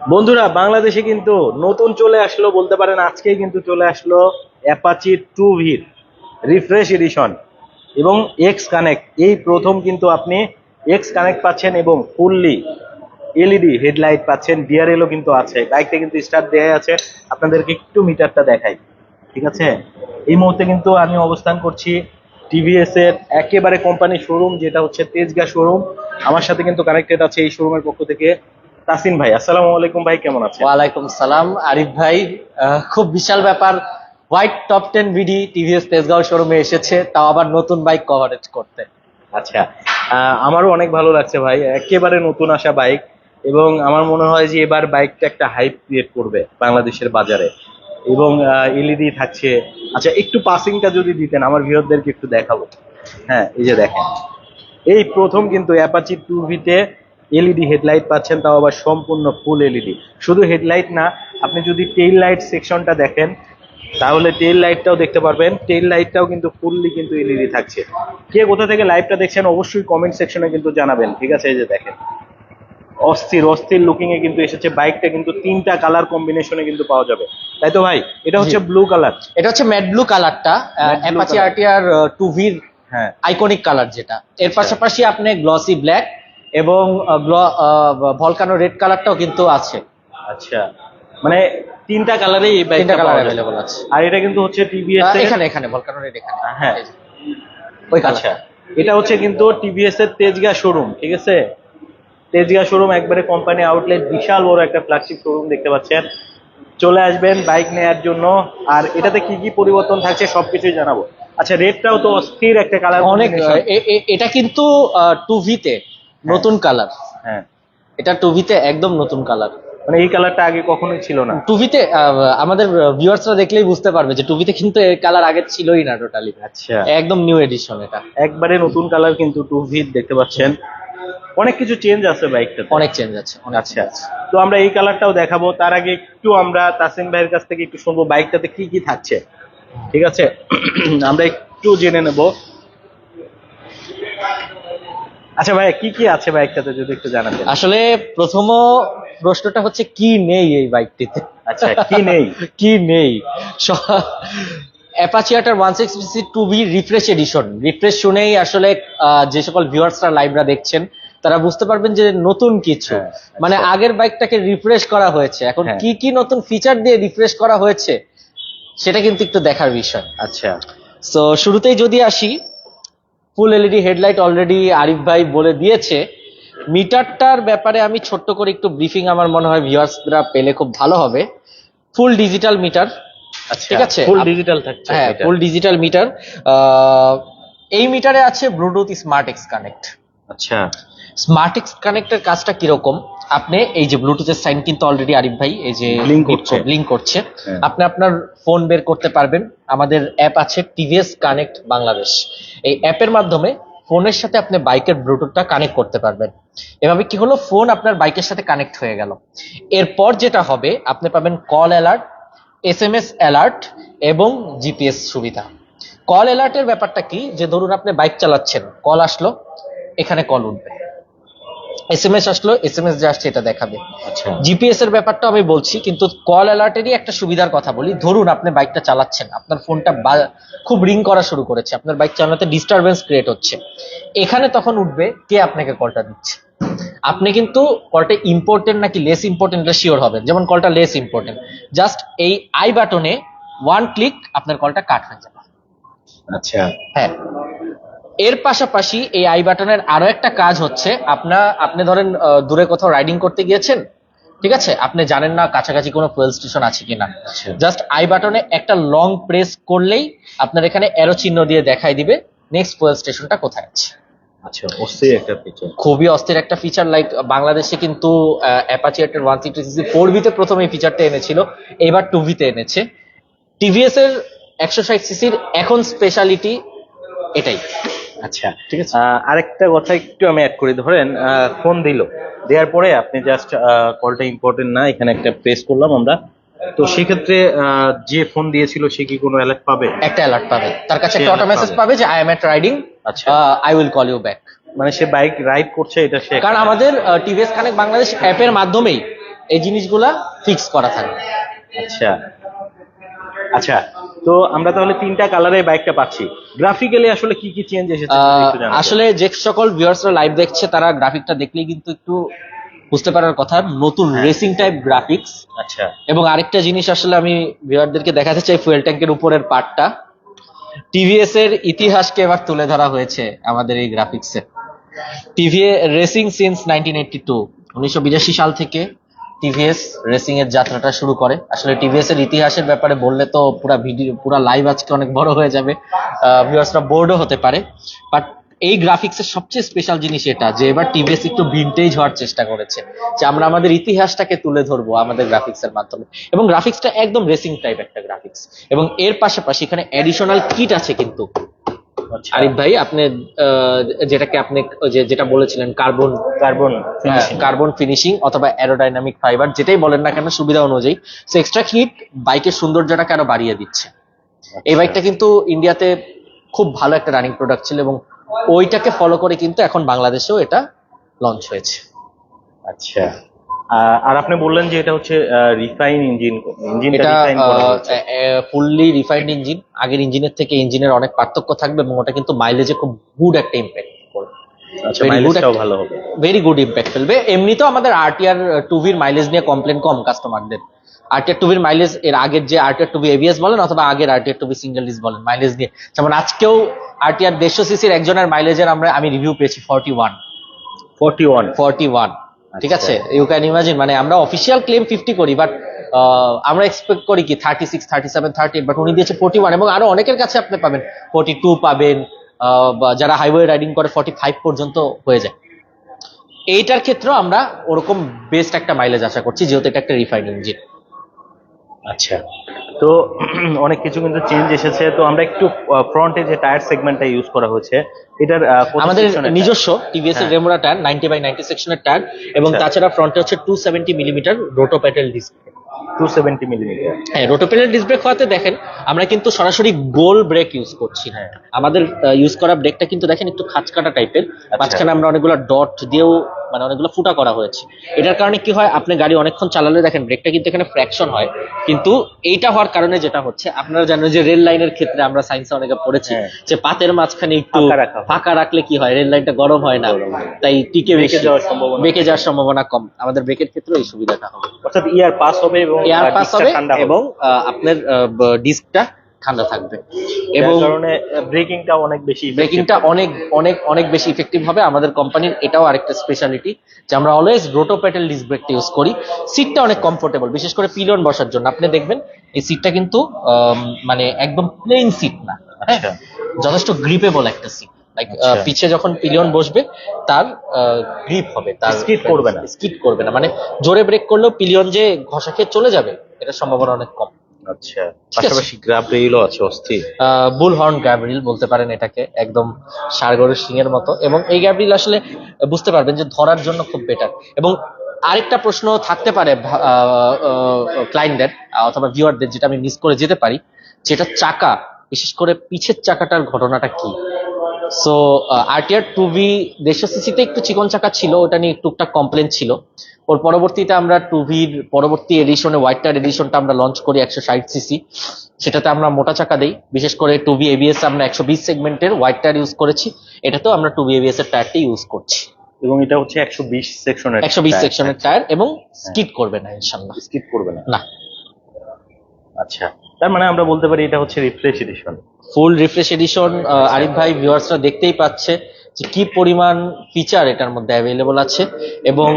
বন্ধুরা, বাংলাদেশে কিন্তু নতুন চলে আসলো বলতে পারেন, আজকেই কিন্তু চলে আসলো অ্যাপাচি টু ভির রিফ্রেশ এডিশন এবং এক্স কানেক্ট এই প্রথম কিন্তু আপনি এক্স কানেক্ট পাচ্ছেন এবং ফুললি এলইডি হেডলাইট পাচ্ছেন ডিআরএলও কিন্তু আছে। বাইকটা কিন্তু স্টার্ট দেওয়া আছে। আপনাদেরকে একটু মিটারটা দেখাই, ঠিক আছে? এই মুহূর্তে কিন্তু আমি অবস্থান করছি টিভিএস এর একেবারে কোম্পানি শোরুম যেটা হচ্ছে তেজগা শোরুম আমার সাথে কিন্তু কানেক্টেড আছে এই শোরুমের পক্ষ থেকে। তাসিন ভাই আসসালামু আলাইকুম ভাই কেমন আছেন? ওয়ালাইকুম সালাম। আরিফ ভাই খুব বিশাল ব্যাপার। হোয়াইট টপ টেন ভিডি টিভিএস তেজগাঁও শোরুমে এসেছে তাও আবার নতুন বাইক কভারেজ করতে। আচ্ছা আমারও অনেক ভালো লাগছে ভাই একেবারে নতুন আসা বাইক এবং আমার মনে হয় যে এবার বাইকটা একটা হাইপ ক্রিয়েট করবে বাংলাদেশের বাজারে এবং এলইডি থাকছে। আচ্ছা একটু পাসিংটা যদি দিতেন আমার ভিউয়ারদেরকে একটু দেখাবো। হ্যাঁ এই যে দেখেন। এই প্রথম কিন্তু অ্যাপাচি টু ভিতে এলইডি হেডলাইট পাচ্ছেন তাও আবার সম্পূর্ণ ফুল এলইডি শুধু হেডলাইট না আপনি যদি টেইল লাইট সেকশনটা দেখেন তাহলে টেইল লাইটটাও দেখতে পারবেন। টেইল লাইটটাও কিন্তু ফুললি কিন্তু এলইডি থাকছে। কে কোথা থেকে লাইভটা দেখছেন অবশ্যই কমেন্ট সেকশনে কিন্তু জানাবেন। ঠিক আছে এই যে দেখেন। অস্থির অস্থির লুকিং এ কিন্তু এসেছে। বাইকটা কিন্তু তিনটা কালার কম্বিনেশনে কিন্তু পাওয়া যাবে। তাই তো ভাই? এটা হচ্ছে ব্লু কালার এটা হচ্ছে ম্যাট ব্লু কালারটা অ্যাপাচি। আরটিআর টু ভির হ্যাঁ। আইকনিক কালার যেটা। এর পাশাপাশি আপনি গ্লসি ব্ল্যাক এবং ভলকানো রেড কালারটাও কিন্তু আছে। আচ্ছা। মানে তিনটা কালারেই তিনটা কালার। অ্যাভেলেবল আছে। আর এটা কিন্তু হচ্ছে টিভিএস এর এখানে এখানে ভলকানো রেড এখানে। হ্যাঁ। ওই আচ্ছা। এটা হচ্ছে কিন্তু টিভিএস এর তেজগা শোরুম ঠিক আছে? তেজগা শোরুম একবারে কোম্পানি আউটলেট বিশাল বড় একটা ফ্ল্যাগশিপ শোরুম দেখতে পাচ্ছেন। চলে আসবেন বাইক নেয়ার জন্য। আর এটাতে কি কি পরিবর্তন থাকছে সবকিছুই জানাব। আচ্ছা রেটটাও তো অস্থির একটা কালার অনেক এটা কিন্তু টু ভিতে নতুন কালার হ্যাঁ। এটা টু ভিতে একদম নতুন কালার মানে এই কালারটা আগে কখনোই ছিল না। টুভিতে আমাদের ভিউয়ার্সরা দেখলেই বুঝতে পারবে যে টুভিতে কিন্তু এই কালার আগে ছিলই না টোটালি আচ্ছা। একদম নিউ এডিশন এটা। একবারে নতুন কালার কিন্তু টু ভিট দেখতে পাচ্ছেন। অনেক কিছু চেঞ্জ আছে বাইকটা অনেক চেঞ্জ আছে অনেক আচ্ছা। তো আমরা এই কালারটাও দেখাবো। তার আগে একটু আমরা তাসিম ভাইয়ের কাছ থেকে একটু শুনব বাইকটাতে কি কি থাকছে। ঠিক আছে? আমরা একটু জেনে নেব। আচ্ছা ভাই কি কি আছে বাইকটাতে যদি একটু জানাতেন? আসলে প্রথম প্রশ্নটা হচ্ছে কি নেই এই বাইকটিতে? আচ্ছা কি নেই? কি নেই? অ্যাপাচিয়াটার one sixty two V refresh edition refresh শুনেই আসলে যে সকল ভিউয়ার্সরা লাইভরা দেখছেন তারা বুঝতে পারবেন যে নতুন কিছু। হ্যাঁ, মানে আচ্ছা। আগের বাইকটাকে রিফ্রেশ করা হয়েছে। এখন হ্যাঁ। কি কি নতুন ফিচার দিয়ে রিফ্রেশ করা হয়েছে সেটা কিন্তু একটু দেখার বিষয়। আচ্ছা। সো শুরুতেই যদি আসি full LED headlight already Arif ভাই বলে দিয়েছে। মিটারটার ব্যাপারে আমি ছোট্ট করে একটু ব্রিফিং আমার মনে হয় ভিউয়ার্সরা পেলে খুব ভালো হবে। ফুল ডিজিটাল মিটার আচ্ছা ঠিক আছে, ফুল ডিজিটাল থাকছে হ্যাঁ ফুল ডিজিটাল মিটার। এই মিটারে আছে ব্লুটুথ স্মার্ট এক্স কানেক্ট আচ্ছা। স্মার্ট এক্স কানেক্টের কাজটা কীরকম? আপনি এই যে ব্লুটুথের সাইন কিন্তু অলরেডি আরিফ ভাই এই যে Link করছে। লিঙ্ক করছে। হ্যাঁ। আপনি আপনার ফোন বের করতে পারবেন। আমাদের অ্যাপ আছে টিভিএস কানেক্ট বাংলাদেশ এই অ্যাপের মাধ্যমে ফোনের সাথে আপনি বাইকের ব্লুটুথটা কানেক্ট করতে পারবেন। এভাবে কি হলো? ফোন আপনার বাইকের সাথে কানেক্ট হয়ে গেল। এরপর যেটা হবে আপনি পাবেন call alert S M S alert এবং জিপিএস সুবিধা। কল অ্যালার্টের ব্যাপারটা কি? যে ধরুন আপনি বাইক চালাচ্ছেন কল আসলো এখানে কল উঠবে। এস এম এস আসলো এসএমএস এম যে আসছে এটা দেখাবে। আচ্ছা। জিপিএস এর ব্যাপারটা আমি বলছি কিন্তু কল অ্যালার্টেরই একটা সুবিধার কথা বলি। ধরুন আপনি বাইকটা চালাচ্ছেন আপনার ফোনটা খুব রিং করা শুরু করেছে আপনার বাইক চালাতে ডিস্টারবেন্স ক্রিয়েট হচ্ছে। এখানে তখন উঠবে কে আপনাকে কলটা দিচ্ছে। আপনি কিন্তু কলটা ইম্পর্টেন্ট নাকি লেস ইম্পর্টেন্ট এটা শিওর হবেন যেমন কলটা লেস ইম্পর্টেন্ট জাস্ট এই আই বাটনে ওয়ান ক্লিক আপনার কলটা কাট হয়ে যাবে। আচ্ছা। হ্যাঁ। এর পাশাপাশি এই আই বাটনের আরও একটা কাজ হচ্ছে আপনার আপনি ধরেন দূরে কোথাও রাইডিং করতে গিয়েছেন ঠিক আছে? আপনি জানেন না কাছাকাছি কোনো ফুয়েল স্টেশন আছে কিনা। আচ্ছা। জাস্ট আই বাটনে একটা লং প্রেস করলেই আপনার এখানে এরো চিহ্ন দিয়ে দেখাই দিবে নেক্সট ফুয়েল স্টেশনটা কোথায় আছে। আচ্ছা অস্থির একটা ফিচার খুবই অস্থির একটা ফিচার লাইক বাংলাদেশে কিন্তু অ্যাপাচি একটা ওয়ান সিক্সটি সিসি ফোর ভিতে প্রথম এই ফিচারটা এনেছিল এবার টু ভিতে এনেছে। টিভিএস এর একশো ষাট সিসির এখন স্পেশালিটি এটাই। আচ্ছা ঠিক আছে। আরেকটা কথা একটু আমি অ্যাড করি ধরেন ফোন দিল। দেওয়ার পরে আপনি জাস্ট কলটা ইম্পর্টেন্ট না এখানে একটা প্রেস করলাম আমরা। তো সেক্ষেত্রে যে ফোন দিয়েছিল সে কি কোনো অ্যালার্ট পাবে? একটা অ্যালার্ট পাবে। তার কাছে একটা অটো মেসেজ পাবে। পাবে যে আই এম এট রাইডিং আচ্ছা। I will call you back মানে সে বাইক রাইড করছে এটা সে কারণ আমাদের টিভিএস কানেক্ট বাংলাদেশ অ্যাপের মাধ্যমেই এই জিনিসগুলা ফিক্স করা থাকে। আচ্ছা। আচ্ছা তো আমরা তাহলে তিনটা কালারে বাইকটা পাচ্ছি। গ্রাফিক্যালি আসলে কি কি চেঞ্জ এসেছে। আসলে যে সকল ভিউয়ার্সরা লাইভ দেখছে তারা গ্রাফিকটা দেখলেই কিন্তু একটু বুঝতে পারার কথা নতুন। রেসিং টাইপ গ্রাফিক্স আচ্ছা। এবং আরেকটা জিনিস আসলে আমি ভিউয়ারদেরকে দেখাতে চাই ফুয়েল ট্যাঙ্কের উপরের পার্টটা টিভিএস এর ইতিহাসকে এবার তুলে ধরা হয়েছে আমাদের এই গ্রাফিক্সে TVS racing since nineteen eighty two উনিশশো বিরাশি সাল থেকে টিভিএস রেসিং এর যাত্রাটা শুরু করে। আসলে টিভিএস এর ইতিহাসের ব্যাপারে বললে তো পুরো ভিডিও পুরো লাইভ আজকে অনেক বড় হয়ে যাবে। ভিউয়ার্সরা বোর্ডও হতে পারে। বাট এই গ্রাফিক্সের সবচেয়ে স্পেশাল জিনিস এটা, যে এবার টিভিএস একটু ভিন্টেজ হওয়ার চেষ্টা করেছে। যে আমরা আমাদের ইতিহাসটাকে তুলে ধরবো আমাদের গ্রাফিক্স এর মাধ্যমে। এবং গ্রাফিক্সটা একদম রেসিং টাইপ একটা গ্রাফিক্স এবং এর পাশাপাশি এখানে অ্যাডিশনাল কিট আছে কিন্তু। আরিফ ভাই আপনি যেটাকে আপনি যে যেটা বলেছিলেন কার্বন কার্বন কার্বন ফিনিশিং অথবা অ্যারোডাইনামিক ফাইবার যেটাই বলেন না কেন সুবিধা অনুযায়ী। সে এক্সট্রা হিট বাইকের সৌন্দর্যটাকে আরও বাড়িয়ে দিচ্ছে। এই বাইকটা কিন্তু ইন্ডিয়াতে খুব ভালো একটা রানিং প্রোডাক্ট ছিল এবং ওইটাকে ফলো করে কিন্তু এখন বাংলাদেশেও এটা লঞ্চ হয়েছে। আচ্ছা। আর আপনি বললেন যে এটা হচ্ছে রিফাইন ইঞ্জিন ইঞ্জিনটা এটা ফুললি রিফাইন্ড ইঞ্জিন আগের ইঞ্জিনের থেকে ইঞ্জিনের অনেক পার্থক্য থাকবে এবং ওটা কিন্তু মাইলেজে খুব গুড একটা ইম্প্যাক্ট করবে। আচ্ছা মাইলেজটাও ভালো হবে। ভেরি গুড ইম্প্যাক্ট ফেলবে। এমনিতেও আমাদের আরটিআর টুভির মাইলেজ নিয়ে কমপ্লেন কম কাস্টমারদের আরটিআর টুভির মাইলেজ এর আগের যে আরটিআর টুভি এবিএস বলেন অথবা আগের আরটিআর টুভি সিঙ্গেল ডিস বলেন মাইলেজ নিয়ে। যেমন আজকেও আরটিআর দেড়শো সিসির একজনের মাইলেজের আমরা আমি রিভিউ পেয়েছি forty one forty one forty one ঠিক আছে? ইউ ক্যান ইমাজিন মানে আমরা অফিসিয়াল ক্লেম ফিফটি করি বাট আমরা এক্সপেক্ট করি কি thirty six thirty seven thirty but উনি দিয়েছে ফোর্টি ওয়ান এবং আরও অনেকের কাছে আপনি পাবেন। ফোর্টি টু পাবেন যারা হাইওয়ে রাইডিং করে ফর্টি ফাইভ পর্যন্ত হয়ে যায়। এইটার ক্ষেত্রেও আমরা ওরকম বেস্ট একটা মাইলেজ আশা করছি, যেহেতু এটা একটা রিফাইন ইঞ্জিন আচ্ছা। তো অনেক কিছু কিন্তু চেঞ্জ এসেছে। তো আমরা একটু ফ্রন্টে যে টায়ার সেগমেন্টটা ইউজ করা হয়েছে এটার আমাদের নিজস্ব টিভিএস এর। Remora tyre ninety by ninety সেকশনের টায়ার এবং আচ্ছা। তাছাড়া ফ্রন্টে হচ্ছে two seventy millimetre roto petal display two seventy millimetre হ্যাঁ রোটোপেলের ডিস্ক ব্রেক হওয়াতে দেখেন আমরা কিন্তু সরাসরি গোল ব্রেক ইউজ করছি। হ্যাঁ। আমাদের ইউজ করা ব্রেকটা কিন্তু দেখেন একটু খাঁচকাটা টাইপের মাঝখানে আমরা অনেকগুলো ডট দিয়েও মানে অনেকগুলো ফুটা করা হয়েছে। এটার কারণে কি হয় আপনি গাড়ি অনেকক্ষণ চালালে দেখেন ব্রেকটা কিন্তু এখানে ফ্র্যাকশন হয়। কিন্তু এইটা হওয়ার কারণে যেটা হচ্ছে আপনারা জানেন যে রেল লাইনের ক্ষেত্রে আমরা সায়েন্সে অনেকে পড়েছি হ্যাঁ। যে পাতের মাঝখানে একটু ফাঁকা রাখা। ফাঁকা রাখলে কি হয় রেল লাইনটা গরম হয় না। তাই টিকে বেঁকে যাওয়ার সম্ভাবনা বেঁকে যাওয়ার সম্ভাবনা কম। আমাদের ব্রেকের ক্ষেত্রে এই সুবিধাটা হবে। অর্থাৎ ইয়ার পাস হবে এবং এয়ার আহ, পাস হবে এবং আপনার ডিস্কটা ঠান্ডা থাকবে। এবং কারণে ব্রেকিংটা অনেক বেশি ব্রেকিংটা অনেক অনেক অনেক বেশি ইফেক্টিভ হবে। আমাদের কোম্পানির এটাও আরেকটা স্পেশালিটি যে আমরা অলওয়েজ রোটো প্যাটেল ডিস্ক ব্রেকটা ইউজ করি। সিটটা অনেক কমফোর্টেবল বিশেষ করে পিলিয়ন বসার জন্য। আপনি দেখবেন এই সিটটা কিন্তু মানে একদম প্লেন সিট না। হ্যাঁ? আচ্ছা। যথেষ্ট গ্রিপেবল একটা সিট লাইক আচ্ছা। পিছে যখন পিলিয়ন বসবে তার গ্রিপ হবে তার Skid করবে না। স্কিড করবে না। মানে জোরে ব্রেক করলেও পিলিয়ন যে ঘষা খেয়ে চলে যাবে এটার সম্ভাবনা অনেক কম। আচ্ছা পাশাপাশি আছে অস্থির। বুল হর্ন গ্যাব্রিল বলতে পারেন এটাকে একদম সারগরের সিং এর মতো। এবং এই গ্যাব্রিল আসলে বুঝতে পারবেন যে ধরার জন্য খুব বেটার এবং আরেকটা প্রশ্ন থাকতে পারে ক্লায়েন্টদের অথবা ভিউয়ারদের যেটা আমি মিস করে যেতে পারি যেটা চাকা বিশেষ করে পিছের চাকাটার ঘটনাটা কি? সো আরটিআর টু বি দেড়শো সিসিতে একটু চিকন চাকা ছিল ওটা নিয়ে টুকটাক কমপ্লেন ছিল। ওর পরবর্তীতে আমরা টু ভির পরবর্তী এডিশনে হোয়াইট টায়ার এডিশনটা আমরা লঞ্চ করি একশো ষাট সিসি সেটাতে আমরা মোটা চাকা দেই। বিশেষ করে টু বি এবিএস আমরা একশো বিশ সেগমেন্টের হোয়াইট টায়ার ইউজ করেছি। এটাতেও আমরা টু বি এবিএস এর টায়ারটি ইউজ করছি। এবং এটা হচ্ছে একশো বিশ সেকশনের একশো বিশ সেকশনের টায়ার এবং স্কিড করবে না ইনশাল্লাহ। স্কিপ করবে না। না। আচ্ছা। তার মানে আমরা বলতে পারি এটা হচ্ছে refresh edition full refresh edition Arif ভাই ভিউয়ার্সরা দেখতেই পাচ্ছে যে কি পরিমাণ ফিচার এটার মধ্যে অ্যাভেলেবল আছে। এবং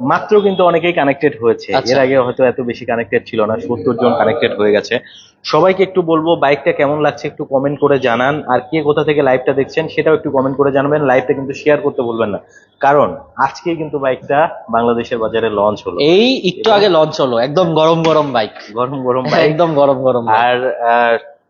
মাত্র কিন্তু অনেকেই কানেক্টেড হয়েছে। আচ্ছা। এর আগে হয়তো এত বেশি কানেক্টেড ছিল না সত্তর জন কানেক্টেড হয়ে গেছে। সবাইকে একটু বলব বাইকটা কেমন লাগছে একটু কমেন্ট করে জানান। আর কে কোথা থেকে লাইভটা দেখছেন সেটাও একটু কমেন্ট করে জানাবেন লাইভটা কিন্তু শেয়ার করতে বলবেন না। কারণ আজকে কিন্তু বাইকটা বাংলাদেশের বাজারে লঞ্চ হলো। এই একটু আগে লঞ্চ হলো একদম গরম গরম বাইক গরম গরম বাইক একদম গরম গরম। আর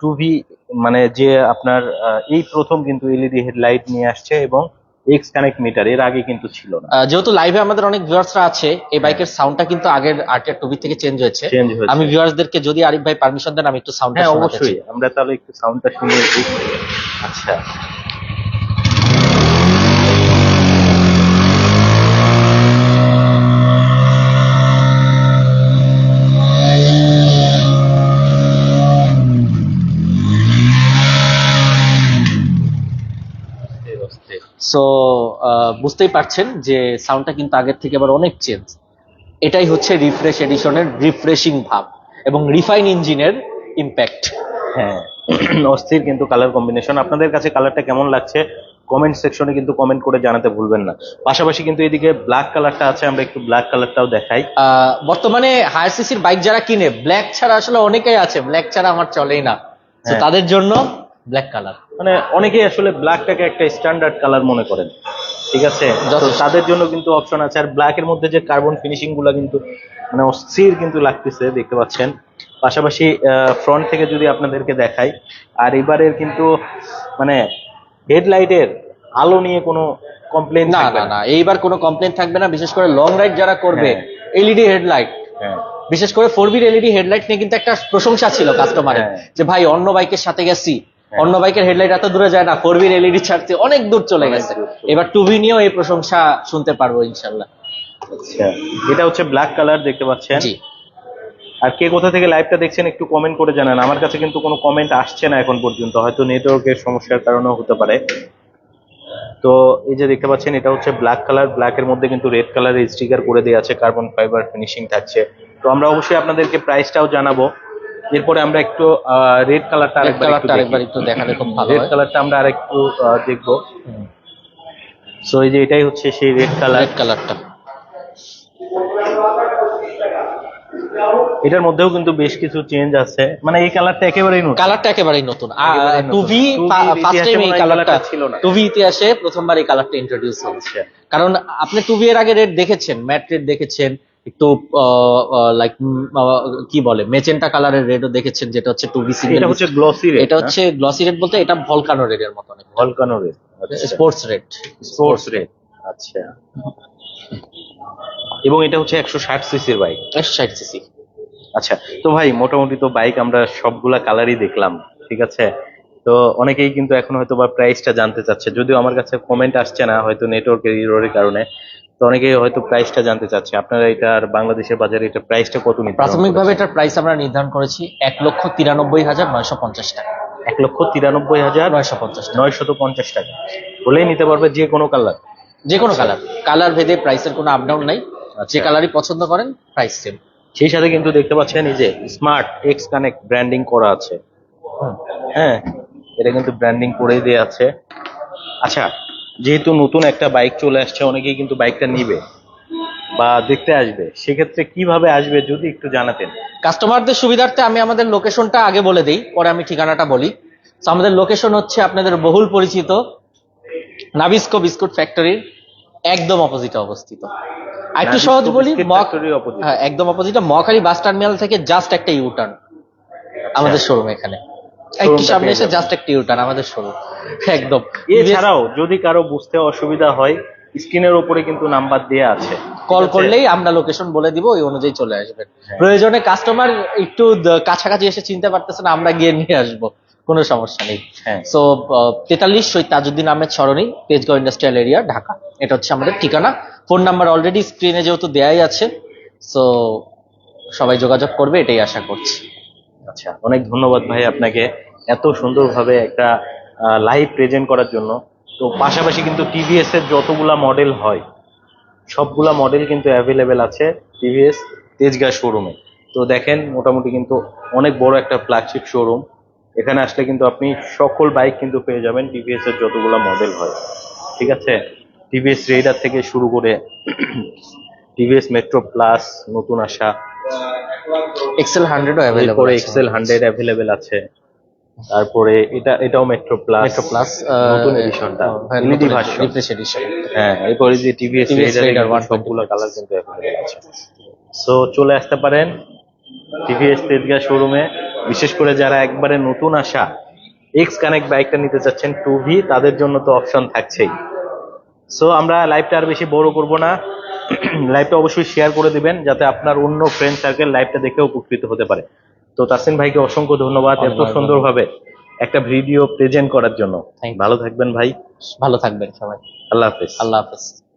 টু ভি মানে যে আপনার এই প্রথম কিন্তু এলইডি হেডলাইট নিয়ে আসছে এবং এক্স কানেক্ট মিটার এর আগে কিন্তু ছিল না। যেহেতু লাইভে আমাদের অনেক ভিউয়ার্সরা আছে এই বাইকের সাউন্ডটা কিন্তু আগের আরটিআর টুবি থেকে চেঞ্জ হয়েছে। চেঞ্জ হয়েছে। আমি ভিউয়ার্সদেরকে যদি আরিফ ভাই পারমিশন দেন আমি একটু সাউন্ডটা হ্যাঁ অবশ্যই। আমরা তাহলে একটু সাউন্ডটা শুনে আচ্ছা। আহ, বুঝতেই পারছেন যে সাউন্ডটা কিন্তু আগের থেকে আবার অনেক চেঞ্জ এটাই হচ্ছে রিফ্রেশ এডিশনের রিফ্রেশিং ভাব এবং রিফাইন ইঞ্জিনের ইম্প্যাক্ট হ্যাঁ অস্থির কিন্তু কালার কম্বিনেশন আপনাদের কাছে কালারটা কেমন লাগছে? কমেন্ট সেকশনে কিন্তু কমেন্ট করে জানাতে ভুলবেন না। পাশাপাশি কিন্তু এদিকে ব্ল্যাক কালারটা আছে আমরা একটু ব্ল্যাক কালারটাও দেখাই। আহ, বর্তমানে হায়ার সিসির বাইক যারা কিনে ব্ল্যাক ছাড়া আসলে অনেকেই আছে ব্ল্যাক ছাড়া আমার চলেই না। হ্যাঁ। তাদের জন্য ব্ল্যাক কালার মানে অনেকেই আসলে ব্ল্যাকটাকে একটা স্ট্যান্ডার্ড কালার মনে করেন। ঠিক আছে? তাদের জন্য কিন্তু অপশন আছে। আর ব্ল্যাকের মধ্যে যে কার্বন ফিনিশিংগুলা কিন্তু মানে অস্থির কিন্তু লাগতেছে দেখতে পাচ্ছেন। পাশাপাশি ফ্রন্ট থেকে যদি আপনাদেরকে দেখাই আর এবারের কিন্তু মানে হেডলাইটের আলো নিয়ে কোনো কমপ্লেন না না না। এইবার কোনো কমপ্লেন থাকবে না। বিশেষ করে লং রাইড যারা করবে হ্যাঁ। এলইডি হেডলাইট হ্যাঁ। বিশেষ করে ফোর বির এলইডি হেডলাইট নিয়ে কিন্তু একটা প্রশংসা ছিল কাস্টমারের হ্যাঁ। যে ভাই অন্য বাইকের সাথে গেছি। হ্যাঁ। অন্য বাইকের হেডলাইট এত দূরে যায় না ফোর বির এলইডি ছাড়তে অনেক দূর চলে গেছে। এবার টু বি নিয়েও এই প্রশংসা শুনতে পারব ইনশাল্লাহ আচ্ছা এটা হচ্ছে ব্ল্যাক কালার দেখতে পাচ্ছেন। জি। আর কে কোথা থেকে লাইভটা দেখছেন একটু কমেন্ট করে জানান। আমার কাছে কিন্তু কোনো কমেন্ট আসছে না এখন পর্যন্ত হয়তো নেটওয়ার্কের সমস্যার কারণেও হতে পারে। তো এই যে দেখতে পাচ্ছেন এটা হচ্ছে ব্ল্যাক কালার ব্ল্যাকের মধ্যে কিন্তু রেড কালারের স্টিকার করে দেওয়া আছে কার্বন ফাইবার ফিনিশিং থাকছে। তো আমরা অবশ্যই আপনাদেরকে প্রাইসটাও জানাব। এরপরে আমরা একটু রেড কালারটা একটু কালারটা আরেকবার একটু দেখালে খুব ভালো রেড কালারটা আমরা আরেকটু দেখব। সো এই যে এটাই হচ্ছে সেই রেড কালার রেড কালারটা এটার মধ্যেও কিন্তু বেশ কিছু চেঞ্জ আছে। মানে এই কালারটা একেবারেই নতুন। কালারটা একেবারেই নতুন। একেবারেই নতুন। Two V 2V first time এই কালারটা ছিল না। টু ভি ইতিহাসে প্রথমবার এই কালারটা ইন্ট্রোডিউস হচ্ছে কারণ আপনি টুভি এর আগে রেড দেখেছেন ম্যাট রেড দেখেছেন। একটু লাইক কি বলে মেচেন্টা কালারের রেডও দেখেছেন যেটা হচ্ছে টু সিঙ্গেল এটা হচ্ছে গ্লসি রেড এটা হচ্ছে গ্লসি রেড বলতে এটা ভলকানো রেড এর মতো volcano red sports red sports red আচ্ছা। এবং এটা হচ্ছে একশো ষাট সিসির বাইক ষাট সিসি আচ্ছা তো ভাই মোটামুটি তো বাইক আমরা সবগুলা কালারই দেখলাম ঠিক আছে? তো অনেকেই কিন্তু এখন হয়তো বা প্রাইসটা জানতে চাচ্ছে যদিও আমার কাছে কমেন্ট আসছে না হয়তো নেটওয়ার্কের ইরোরের কারণে। তো অনেকেই হয়তো প্রাইসটা জানতে চাচ্ছে। আপনারা এটার বাংলাদেশের বাজারে এটা প্রাইসটা কত নিতে প্রাথমিকভাবে এটার প্রাইস আমরা নির্ধারণ করেছি এক লক্ষ তিরানব্বই হাজার নয়শো পঞ্চাশ টাকা। এক লক্ষ তিরানব্বই হাজার নয়শো পঞ্চাশ নয়শত পঞ্চাশ টাকা। হলেই নিতে পারবে যে কোনো কালার যে কোনো কালার কালার ভেদে প্রাইসের কোনো আপ ডাউন নাই। যে কালারই পছন্দ করেন প্রাইস সেম সেই সাথে কিন্তু দেখতে পাচ্ছেন এই যে স্মার্ট এক্স কানেক্ট ব্র্যান্ডিং করা আছে। হ্যাঁ এটা কিন্তু ব্র্যান্ডিং করেই দেওয়া আছে। আচ্ছা যেহেতু নতুন একটা বাইক চলে আসছে অনেকেই কিন্তু বাইকটা নিবে বা দেখতে আসবে। সেক্ষেত্রে কীভাবে আসবে যদি একটু জানাতেন। কাস্টমারদের সুবিধার্থে আমি আমাদের লোকেশনটা আগে বলে দিই পরে আমি ঠিকানাটা বলি। তো আমাদের লোকেশন হচ্ছে আপনাদের বহুল পরিচিত নাবিস্কো বিস্কুট ফ্যাক্টরির একদম অপোজিটে অবস্থিত। একটু সহজ বলি হ্যাঁ একদম অপোজিটে মহাখালী বাস টার্মিনাল থেকে জাস্ট একটা ইউটার্ন আমাদের শোরুম এখানে। একটু সামনে এসে জাস্ট একটা ইউটার্ন আমাদের শোরুম একদম। এছাড়াও যদি কারও বুঝতে অসুবিধা হয় স্ক্রিনের উপরে কিন্তু নাম্বার দেয়া আছে। কল করলেই আমরা লোকেশন বলে দিব ওই অনুযায়ী চলে আসবেন। হ্যাঁ। প্রয়োজনে কাস্টমার একটু কাছাকাছি এসে চিনতে পারতেছে না আমরা গিয়ে নিয়ে আসব। কোনো সমস্যা নেই। হ্যাঁ। সো তেতাল্লিশ শহীদ তাজউদ্দিন আহমেদ সরণি তেজগাঁও ইন্ডাস্ট্রিয়াল এরিয়া ঢাকা। এটা হচ্ছে আমাদের ঠিকানা। ফোন নাম্বার অলরেডি স্ক্রিনে যেহেতু দেয়াই আছে সো সবাই যোগাযোগ করবে এটাই আশা করছি। আচ্ছা অনেক ধন্যবাদ ভাই আপনাকে এত সুন্দরভাবে একটা লাইভ প্রেজেন্ট করার জন্য। তো পাশাপাশি কিন্তু টিভিএস এর যতগুলা মডেল হয়, সবগুলা মডেল কিন্তু অ্যাভেলেবেল আছে টিভিএস তেজগাঁ শোরুমে তো দেখেন, মোটামুটি কিন্তু অনেক বড় একটা ফ্ল্যাগশিপ শোরুম এখানে আসলে কিন্তু আপনি সকল বাইক কিন্তু পেয়ে যাবেন টিভিএস এর যতগুলা মডেল হয়। ঠিক আছে? টিভিএস রেডার থেকে শুরু করে টিভিএস মেট্রো প্লাস নতুন আসা এক্সেল হান্ড্রেডও অ্যাভেলেবল এরপরে এক্সেল হান্ড্রেড অ্যাভেলেবেল আছে। তারপরে এটা এটাও মেট্রো প্লাস মেট্রো প্লাস নতুন এডিশনটা এলইডি ভার্সন রিফ্রেশ এডিশন হ্যাঁ এরপরে যে টিভিএস TVS রেডার ওয়ান সবগুলো কালার কিন্তু অ্যাভেলেবেল আছে। সো চলে আসতে পারেন টিভিএস তেজগাঁ শোরুমে বিশেষ করে যারা একবারে নতুন আসা এক্স কানেক্ট বাইকটা নিতে চাচ্ছেন টু ভি তাদের জন্য তো অপশন থাকছেই। সো আমরা লাইভটা আর বেশি বড় করব না। লাইভটা অবশ্যই শেয়ার করে দিবেন যাতে আপনার অন্য ফ্রেন্ড সার্কেল লাইভটা দেখে উপকৃত হতে পারে। তো তাসিন ভাইকে অসংখ্য ধন্যবাদ এত সুন্দর সুন্দরভাবে একটা ভিডিও প্রেজেন্ট করার জন্য। ভালো থাকবেন ভাই। ভালো থাকবেন সবাই। আল্লাহ হাফেজ। আল্লাহ হাফেজ।